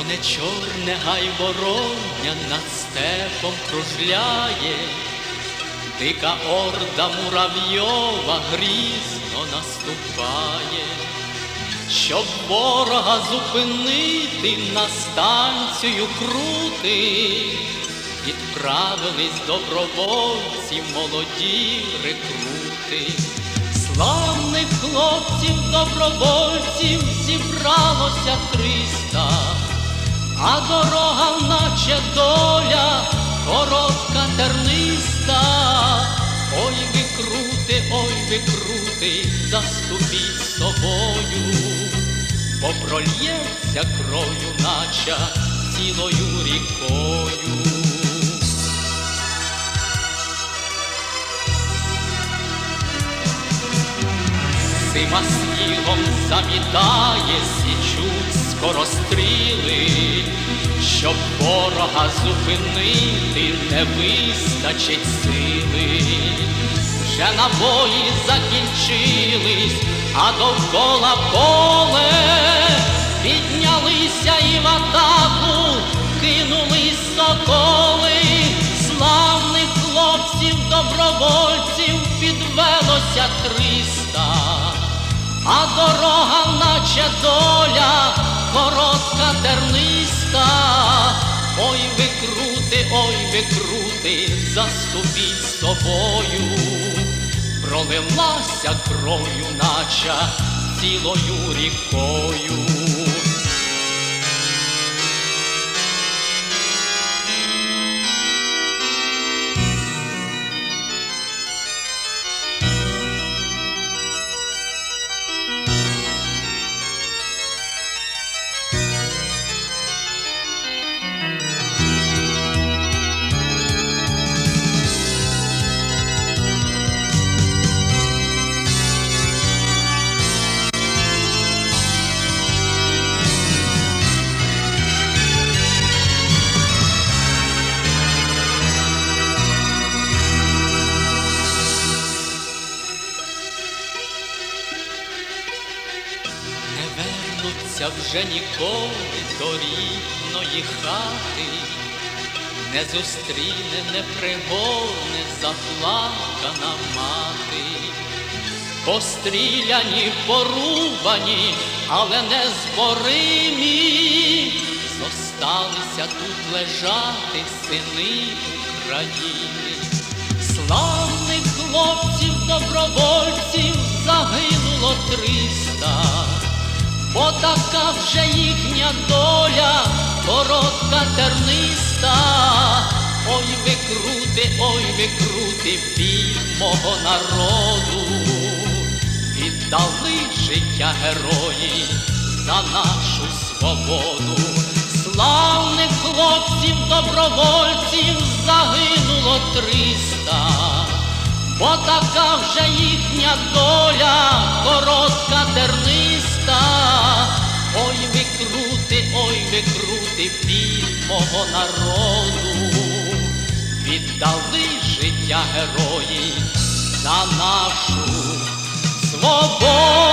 Чорне, чорне гай вороння над степом кружляє, дика орда муравйова грізно наступає, щоб ворога зупинити на станцію крути, відправились добровольці, молоді рекрути. Славних хлопців, добровольців зібралося триста, а дорога, наче доля, коротка терниста. Ой, ви крути, ой, ви крути, заступіть собою, бо прольється кров'ю, наче цілою рікою. Сима снігом замітає, січуть скоростріли, щоб ворога зупинити не вистачить сили. Вже набої закінчились, а довкола поле. Піднялися і в атаку кинулись соколи, славних хлопців, добровольців підвелося триста, а дорога, наче доля, крути, заступіть з собою, пролилася кров'ю, наче цілою рікою. Вернуться вже ніколи до рідної хати, не зустріне, не пригорне заплакана мати, постріляні, порубані, але не зборимі, зосталися тут лежати сини України. Славних хлопців, добровольців загинуло триста, бо така вже їхня доля, коротка терниста. Ой, ви крути, ой, ви крути, біль мого народу, віддали життя герої за нашу свободу. Славних хлопців, добровольців загинуло триста, бо така вже їхня доля, коротка терниста. Ой, ви крути, ой, ви крути, біль мого народу, віддали життя герої за нашу свободу.